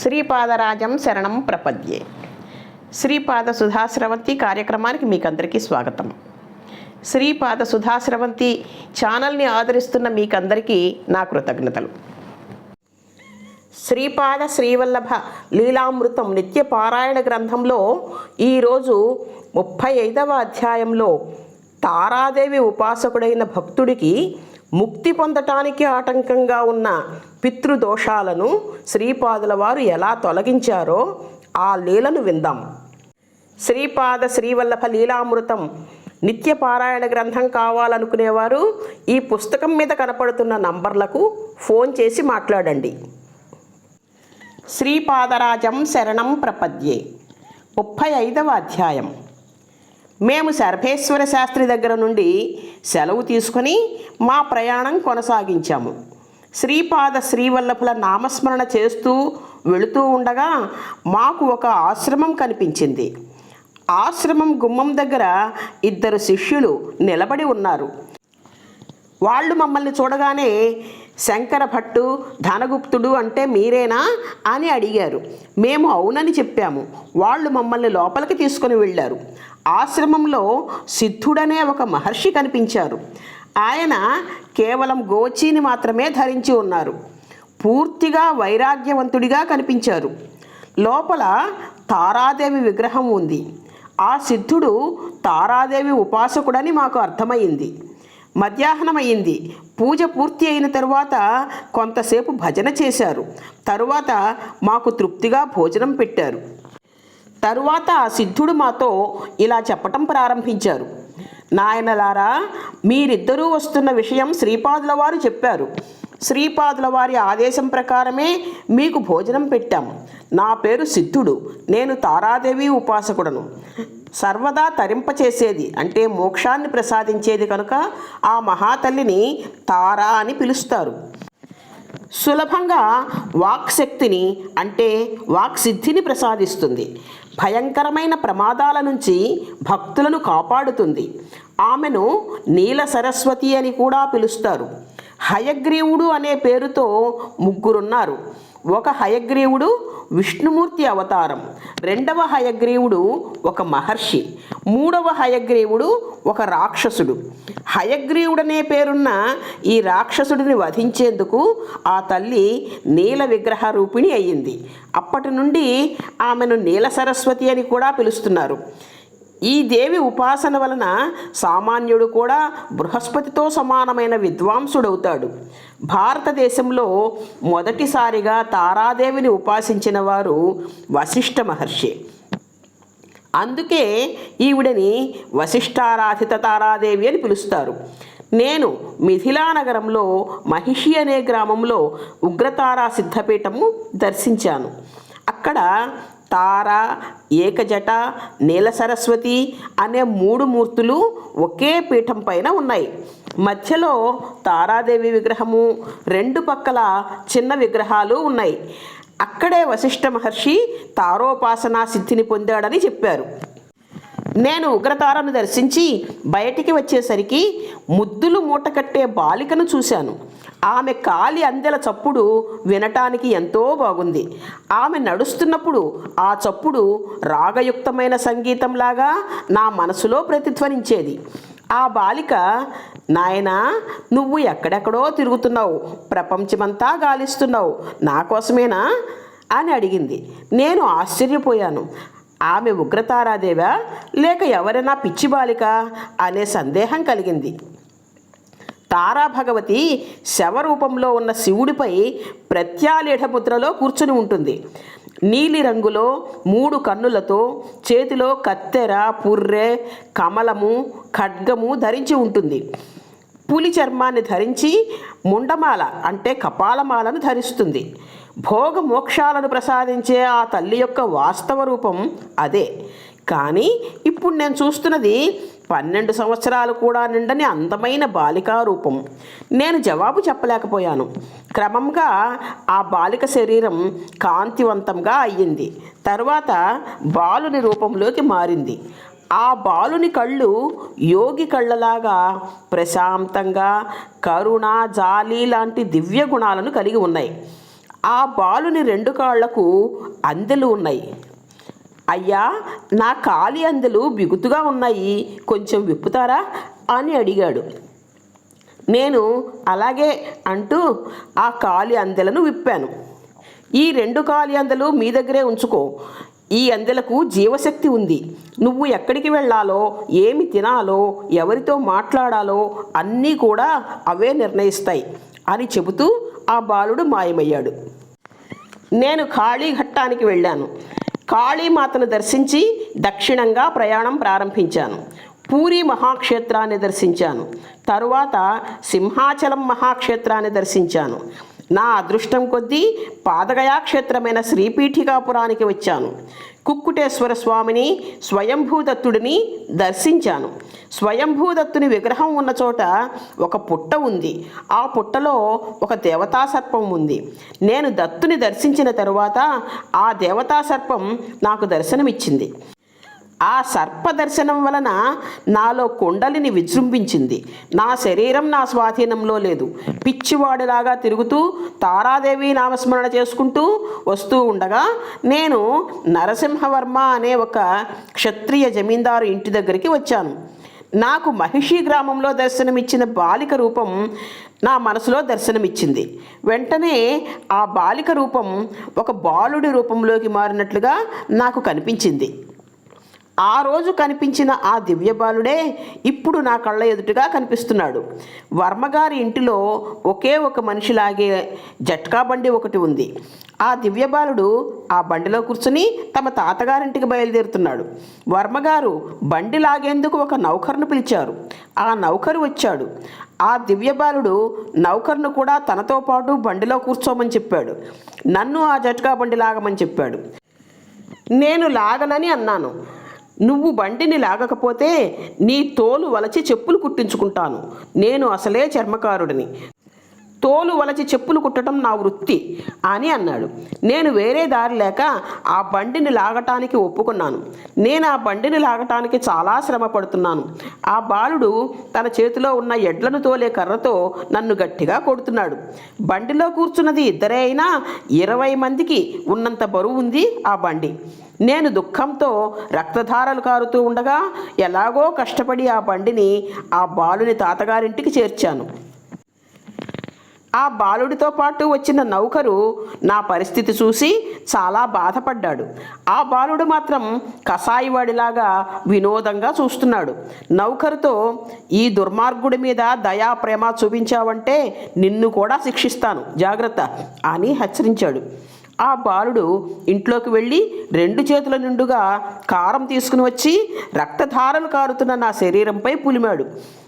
శ్రీపాదరాజం శరణం ప్రపద్యే. శ్రీపాద సుధాశ్రవంతి కార్యక్రమానికి మీకందరికీ స్వాగతం. శ్రీపాద సుధాశ్రవంతి ఛానల్ని ఆదరిస్తున్న మీకందరికీ నా కృతజ్ఞతలు. శ్రీపాద శ్రీవల్లభ లీలామృతం నిత్య పారాయణ గ్రంథంలో ఈరోజు ముప్పై ఐదవ అధ్యాయంలో తారాదేవి ఉపాసకుడైన భక్తుడికి ముక్తి పొందటానికి ఆటంకంగా ఉన్న పితృదోషాలను శ్రీపాదుల వారు ఎలా తొలగించారో ఆ లీలను విందాం. శ్రీపాద శ్రీవల్లభ లీలామృతం నిత్య పారాయణ గ్రంథం కావాలనుకునేవారు ఈ పుస్తకం మీద కనపడుతున్న నంబర్లకు ఫోన్ చేసి మాట్లాడండి. శ్రీపాదరాజం శరణం ప్రపద్యే. ముప్పై ఐదవ అధ్యాయం. మేము సర్భేశ్వర శాస్త్రి దగ్గర నుండి సెలవు తీసుకొని మా ప్రయాణం కొనసాగించాము. శ్రీపాద శ్రీవల్లభుల నామస్మరణ చేస్తూ వెళుతూ ఉండగా మాకు ఒక ఆశ్రమం కనిపించింది. ఆశ్రమం గుమ్మం దగ్గర ఇద్దరు శిష్యులు నిలబడి ఉన్నారు. వాళ్ళు మమ్మల్ని చూడగానే శంకర భట్టు ధనగుప్తుడు అంటే మీరేనా? అని అడిగారు. మేము అవునని చెప్పాము. వాళ్ళు మమ్మల్ని లోపలికి తీసుకొని వెళ్ళారు. ఆశ్రమంలో సిద్ధుడనే ఒక మహర్షి కనిపించారు. ఆయన కేవలం గోచీని మాత్రమే ధరించి ఉన్నారు. పూర్తిగా వైరాగ్యవంతుడిగా కనిపించారు. లోపల తారాదేవి విగ్రహం ఉంది. ఆ సిద్ధుడు తారాదేవి ఉపాసకుడని మాకు అర్థమైంది మధ్యాహ్నం అయింది పూజ పూర్తి అయిన తరువాత కొంతసేపు భజన చేశారు. తరువాత మాకు తృప్తిగా భోజనం పెట్టారు. తరువాత ఆ సిద్ధుడు మాతో ఇలా చెప్పటం ప్రారంభించారు. నాయనలారా మీరిద్దరూ వస్తున్న విషయం శ్రీపాదుల వారు చెప్పారు. శ్రీపాదుల వారి ఆదేశం ప్రకారమే మీకు భోజనం పెట్టాం. నా పేరు సిద్ధుడు. నేను తారాదేవి ఉపాసకుడను. సర్వదా తరింపచేసేది అంటే మోక్షాన్ని ప్రసాదించేది కనుక ఆ మహాతల్లిని తారా అని పిలుస్తారు. సులభంగా వాక్శక్తిని అంటే వాక్సిద్ధిని ప్రసాదిస్తుంది. భయంకరమైన ప్రమాదాల నుంచి భక్తులను కాపాడుతుంది. ఆమెను నీల సరస్వతి అని కూడా పిలుస్తారు. హయగ్రీవుడు అనే పేరుతో ముగ్గురున్నారు. ఒక హయగ్రీవుడు విష్ణుమూర్తి అవతారం. రెండవ హయగ్రీవుడు ఒక మహర్షి. మూడవ హయగ్రీవుడు ఒక రాక్షసుడు. హయగ్రీవుడనే పేరున్న ఈ రాక్షసుడిని వధించేందుకు ఆ తల్లి నీల విగ్రహ రూపిణి అయ్యింది. అప్పటి నుండి ఆమెను నీల సరస్వతి అని కూడా పిలుస్తున్నారు. ఈ దేవి ఉపాసన వలన సామాన్యుడు కూడా బృహస్పతితో సమానమైన విద్వాంసుడవుతాడు. భారతదేశంలో మొదటిసారిగా తారాదేవిని ఉపాసించిన వారు వశిష్ఠ మహర్షి. అందుకే ఈవిడని వశిష్ఠారాధిత తారాదేవి అని పిలుస్తారు. నేను మిథిలా నగరంలో మహిషి అనే గ్రామంలో ఉగ్రతారా సిద్ధపీఠము దర్శించాను. అక్కడ తార ఏకజట నీల సరస్వతి అనే మూడు మూర్తులు ఒకే పీఠం పైన ఉన్నాయి. మధ్యలో తారాదేవి విగ్రహము రెండు పక్కల చిన్న విగ్రహాలు ఉన్నాయి. అక్కడే వశిష్ఠ మహర్షి తారోపాసనా సిద్ధిని పొందాడని చెప్పారు. నేను ఉగ్రతారను దర్శించి బయటికి వచ్చేసరికి ముద్దులు మూటకట్టే బాలికను చూశాను. ఆమె కాలి అందెల చప్పుడు వినటానికి ఎంతో బాగుంది. ఆమె నడుస్తున్నప్పుడు ఆ చప్పుడు రాగయుక్తమైన సంగీతంలాగా నా మనసులో ప్రతిధ్వనించేది. ఆ బాలిక నాయనా నువ్వు ఎక్కడెక్కడో తిరుగుతున్నావు. ప్రపంచమంతా గాలిస్తున్నావు. నా కోసమేనా? అని అడిగింది. నేను ఆశ్చర్యపోయాను. ఆమె ఉగ్రతారాదేవా? లేక ఎవరైనా పిచ్చి బాలిక? అనే సందేహం కలిగింది. తారా భగవతి శవరూపంలో ఉన్న శివుడిపై ప్రత్యాలేఢ ముద్రలో కూర్చుని ఉంటుంది. నీలి రంగులో మూడు కన్నులతో చేతిలో కత్తెర పుర్రె కమలము ఖడ్గము ధరించి ఉంటుంది. పులి చర్మాన్ని ధరించి ముండమాల అంటే కపాలమాలను ధరిస్తుంది. భోగ మోక్షాలను ప్రసాదించే ఆ తల్లి యొక్క వాస్తవ రూపం అదే. కానీ ఇప్పుడు నేను చూస్తున్నది పన్నెండు సంవత్సరాలు కూడా నిండని అందమైన బాలికా రూపం. నేను జవాబు చెప్పలేకపోయాను. క్రమంగా ఆ బాలిక శరీరం కాంతివంతంగా అయ్యింది. తర్వాత బాలుని రూపంలోకి మారింది. ఆ బాలుని కళ్ళు యోగి కళ్ళలాగా ప్రశాంతంగా కరుణ జాలి లాంటి దివ్య గుణాలను కలిగి ఉన్నాయి. ఆ బాలుని రెండు కాళ్ళకు అందెలు ఉన్నాయి. అయ్యా నా కాలి అందలు బిగుతుగా ఉన్నాయి కొంచెం విప్పుతారా? అని అడిగాడు. నేను అలాగే అంటూ ఆ కాలి అందెలను విప్పాను. ఈ రెండు కాలి అందలు మీ దగ్గరే ఉంచుకో. ఈ అందెలకు జీవశక్తి ఉంది. నువ్వు ఎక్కడికి వెళ్ళాలో ఏమి తినాలో ఎవరితో మాట్లాడాలో అన్నీ కూడా అవే నిర్ణయిస్తాయి అని చెబుతూ ఆ బాలుడు మాయమయ్యాడు. నేను ఖాళీ ఘట్టానికి వెళ్ళాను. కాళీమాతను దర్శించి దక్షిణంగా ప్రయాణం ప్రారంభించాను. పూరి మహాక్షేత్రాన్ని దర్శించాను. తరువాత సింహాచలం మహాక్షేత్రాన్ని దర్శించాను. నా అదృష్టం కొద్దీ పాదగయా క్షేత్రమైన శ్రీపీఠికాపురానికి వచ్చాను. కుక్కుటేశ్వర స్వామిని స్వయంభూదత్తుడిని దర్శించాను. స్వయంభూదత్తుని విగ్రహం ఉన్న చోట ఒక పుట్ట ఉంది. ఆ పుట్టలో ఒక దేవతా సర్పం ఉంది. నేను దత్తుని దర్శించిన తరువాత ఆ దేవతా సర్పం నాకు దర్శనమిచ్చింది. ఆ సర్ప దర్శనం వలన నాలో కుండలిని విజృంభించింది. నా శరీరం నా స్వాధీనంలో లేదు. పిచ్చివాడిలాగా తిరుగుతూ తారాదేవి నామస్మరణ చేసుకుంటూ వస్తూ ఉండగా నేను నరసింహవర్మ అనే ఒక క్షత్రియ జమీందారు ఇంటి దగ్గరికి వచ్చాను. నాకు మహిషి గ్రామంలో దర్శనమిచ్చిన బాలిక రూపం నా మనసులో దర్శనమిచ్చింది. వెంటనే ఆ బాలిక రూపం ఒక బాలుడి రూపంలోకి మారినట్లుగా నాకు కనిపించింది. ఆ రోజు కనిపించిన ఆ దివ్య బాలుడే ఇప్పుడు నా కళ్ళ ఎదుటిగా కనిపిస్తున్నాడు. వర్మగారి ఇంటిలో ఒకే ఒక మనిషిలాగే జట్కా బండి ఒకటి ఉంది. ఆ దివ్య బాలుడు ఆ బండిలో కూర్చుని తమ తాతగారింటికి బయలుదేరుతున్నాడు. వర్మగారు బండి లాగేందుకు ఒక నౌకర్ను పిలిచారు. ఆ నౌకరు వచ్చాడు. ఆ దివ్యబాలుడు నౌకర్ను కూడా తనతో పాటు బండిలో కూర్చోమని చెప్పాడు. నన్ను ఆ జట్కా బండి లాగమని చెప్పాడు. నేను లాగనని అన్నాను. నువ్వు బండిని లాగకపోతే నీ తోలు వలచి చెప్పులు కుట్టించుకుంటాను. నేను అసలే చర్మకారుడిని. తోలు వలచి చెప్పులు కుట్టడం నా వృత్తి అని అన్నాడు. నేను వేరే దారి లేక ఆ బండిని లాగటానికి ఒప్పుకున్నాను. నేను ఆ బండిని లాగటానికి చాలా శ్రమ పడుతున్నాను. ఆ బాలుడు తన చేతిలో ఉన్న ఎడ్లను తోలే కర్రతో నన్ను గట్టిగా కొడుతున్నాడు. బండిలో కూర్చున్నది ఇద్దరే అయినా ఇరవై మందికి ఉన్నంత బరువు ఉంది ఆ బండి. నేను దుఃఖంతో రక్తధారలు కారుతూ ఉండగా ఎలాగో కష్టపడి ఆ బండిని ఆ బాలుని తాతగారింటికి చేర్చాను. ఆ బాలుడితో పాటు వచ్చిన నౌకరు నా పరిస్థితి చూసి చాలా బాధపడ్డాడు. ఆ బాలుడు మాత్రం కసాయివాడిలాగా వినోదంగా చూస్తున్నాడు. నౌకరుతో ఈ దుర్మార్గుడి మీద దయా ప్రేమ చూపించావంటే నిన్ను కూడా శిక్షిస్తాను. జాగ్రత్త అని హెచ్చరించాడు. ఆ బాలుడు ఇంట్లోకి వెళ్ళి రెండు చేతుల నిండుగా కారం తీసుకుని వచ్చి రక్తధారలు కారుతున్న నా శరీరంపై పులిమాడు.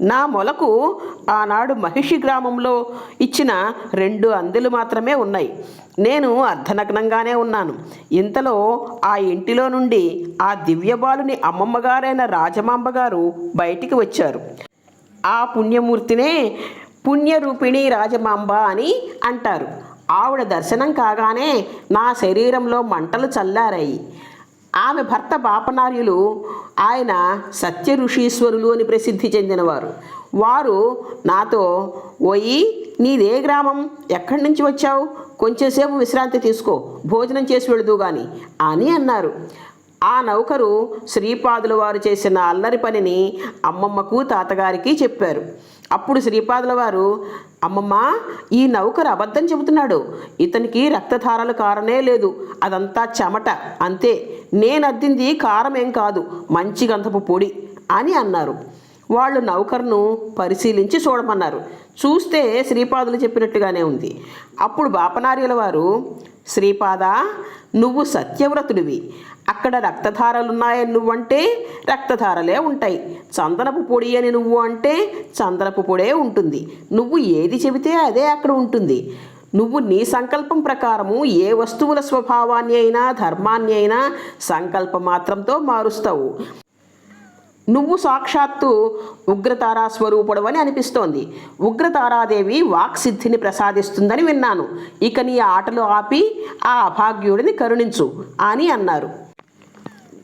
నా మొలకు ఆనాడు మహిషి గ్రామంలో ఇచ్చిన రెండు అందెలు మాత్రమే ఉన్నాయి. నేను అర్ధనగ్నంగానే ఉన్నాను. ఇంతలో ఆ ఇంటిలో నుండి ఆ దివ్యబాలుని అమ్మమ్మగారైన రాజమాంబ గారు బయటికి వచ్చారు. ఆ పుణ్యమూర్తినే పుణ్యరూపిణి రాజమాంబ అని అంటారు. ఆవిడ దర్శనం కాగానే నా శరీరంలో మంటలు చల్లారాయి. ఆమె భర్త పాపనార్యులు ఆయన సత్య ఋషీశ్వరులు అని ప్రసిద్ధి చెందినవారు. వారు నాతో ఓయి నీదే గ్రామం ఎక్కడి నుంచి వచ్చావు? కొంచెంసేపు విశ్రాంతి తీసుకో భోజనం చేసి వెళదు గాని అని అన్నారు. ఆ నౌకరు శ్రీపాదుల వారు చేసిన అల్లరి పనిని అమ్మమ్మకు తాతగారికి చెప్పారు. అప్పుడు శ్రీపాదుల వారు అమ్మమ్మ ఈ నౌకరు అబద్ధం చెబుతున్నాడు. ఇతనికి రక్తధారలు కారనే లేదు. అదంతా చెమట. అంతే. నేను అద్దింది కారం ఏం కాదు. మంచి గంధపు పొడి అని అన్నారు. వాళ్ళు నౌకర్ను పరిశీలించి చూడమన్నారు. చూస్తే శ్రీపాదులు చెప్పినట్టుగానే ఉంది. అప్పుడు బాపనార్యుల వారు శ్రీపాద నువ్వు సత్యవ్రతుడివి. అక్కడ రక్తధారలున్నాయని నువ్వంటే రక్తధారలే ఉంటాయి. చందనపు పొడి అని నువ్వు అంటే చందనపు పొడే ఉంటుంది. నువ్వు ఏది చెబితే అదే అక్కడ ఉంటుంది. నువ్వు నీ సంకల్పం ప్రకారము ఏ వస్తువుల స్వభావాన్ని అయినా ధర్మాన్ని అయినా సంకల్ప మాత్రంతో మారుస్తావు. నువ్వు సాక్షాత్తు ఉగ్రతారా స్వరూపుడవని అనిపిస్తోంది. ఉగ్రతారాదేవి వాక్సిద్ధిని ప్రసాదిస్తుందని విన్నాను. ఇక నీ ఆటలు ఆపి ఆ అభాగ్యుడిని కరుణించు అని అన్నారు.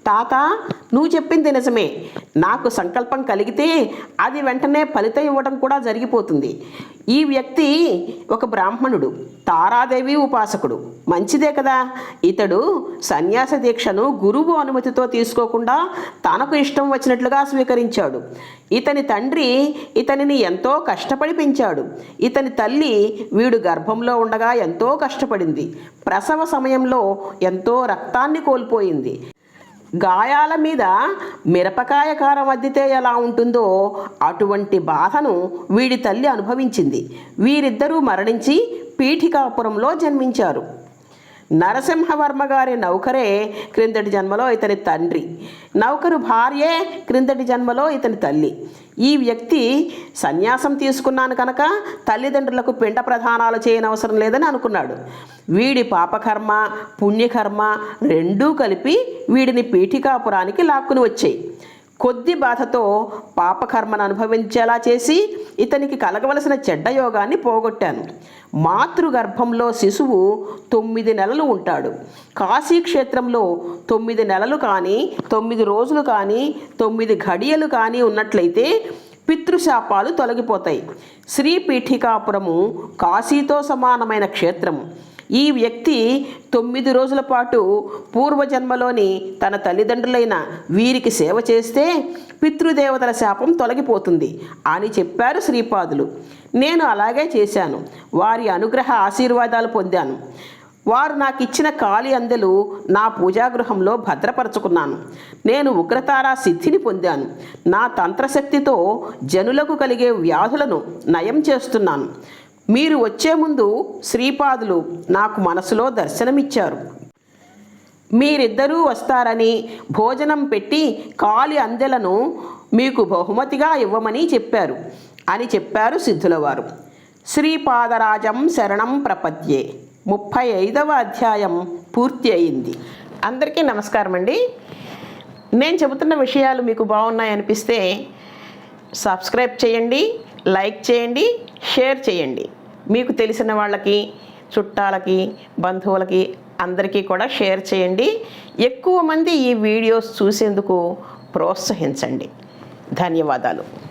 తాత నువ్వు చెప్పింది నిజమే. నాకు సంకల్పం కలిగితే అది వెంటనే ఫలితం ఇవ్వడం కూడా జరిగిపోతుంది. ఈ వ్యక్తి ఒక బ్రాహ్మణుడు తారాదేవి ఉపాసకుడు. మంచిదే కదా. ఇతడు సన్యాస దీక్షను గురువు అనుమతితో తీసుకోకుండా తనకు ఇష్టం వచ్చినట్లుగా స్వీకరించాడు. ఇతని తండ్రి ఇతనిని ఎంతో కష్టపడి పెంచాడు. ఇతని తల్లి వీడు గర్భంలో ఉండగా ఎంతో కష్టపడింది. ప్రసవ సమయంలో ఎంతో రక్తాన్ని కోల్పోయింది. గాయాల మీద మిరపకాయ కారం అద్దితే ఎలా ఉంటుందో అటువంటి బాధను వీడి తల్లి అనుభవించింది. వీరిద్దరూ మరణించి పీఠికాపురంలో జన్మించారు. నరసింహవర్మ గారి నౌకరే క్రిందటి జన్మలో ఇతని తండ్రి. నౌకరు భార్యే క్రిందటి జన్మలో ఇతని తల్లి. ఈ వ్యక్తి సన్యాసం తీసుకున్నాను కనుక తల్లిదండ్రులకు పిండ ప్రధానాలు చేయనవసరం లేదని అనుకున్నాడు. వీడి పాపకర్మ పుణ్యకర్మ రెండూ కలిపి వీడిని పీఠికాపురానికి లాక్కుని వచ్చాయి. కొద్ది బాధతో పాపకర్మను అనుభవించేలా చేసి ఇతనికి కలగవలసిన చెడ్డ యోగాన్ని పోగొట్టాను. మాతృగర్భంలో శిశువు తొమ్మిది నెలలు ఉంటాడు. కాశీ క్షేత్రంలో తొమ్మిది నెలలు కానీ తొమ్మిది రోజులు కానీ తొమ్మిది ఘడియలు కానీ ఉన్నట్లయితే పితృశాపాలు తొలగిపోతాయి. శ్రీపీఠికాపురము కాశీతో సమానమైన క్షేత్రము. ఈ వ్యక్తి తొమ్మిది రోజుల పాటు పూర్వజన్మలోని తన తల్లిదండ్రులైన వీరికి సేవ చేస్తే పితృదేవతల శాపం తొలగిపోతుంది అని చెప్పారు శ్రీపాదులు. నేను అలాగే చేశాను. వారి అనుగ్రహ ఆశీర్వాదాలు పొందాను. వారు నాకు ఇచ్చిన కాలి అందెలు నా పూజాగృహంలో భద్రపరచుకున్నాను. నేను ఉగ్రతారా సిద్ధిని పొందాను. నా తంత్రశక్తితో జనులకు కలిగే వ్యాధులను నయం చేస్తున్నాను. మీరు వచ్చే ముందు శ్రీపాదులు నాకు మనసులో దర్శనమిచ్చారు. మీరిద్దరూ వస్తారని భోజనం పెట్టి కాలి అందెలను మీకు బహుమతిగా ఇవ్వమని చెప్పారు అని చెప్పారు సిద్ధులవారు. శ్రీపాదరాజం శరణం ప్రపద్యే. ముప్పై ఐదవ అధ్యాయం పూర్తి అయింది. అందరికీ నమస్కారం అండి. నేను చెబుతున్న విషయాలు మీకు బాగున్నాయనిపిస్తే సబ్స్క్రైబ్ చేయండి లైక్ చేయండి షేర్ చేయండి. మీకు తెలిసిన వాళ్ళకి చుట్టాలకి బంధువులకి అందరికీ కూడా షేర్ చేయండి. ఎక్కువ మంది ఈ వీడియోస్ చూసేందుకు ప్రోత్సహించండి. ధన్యవాదాలు.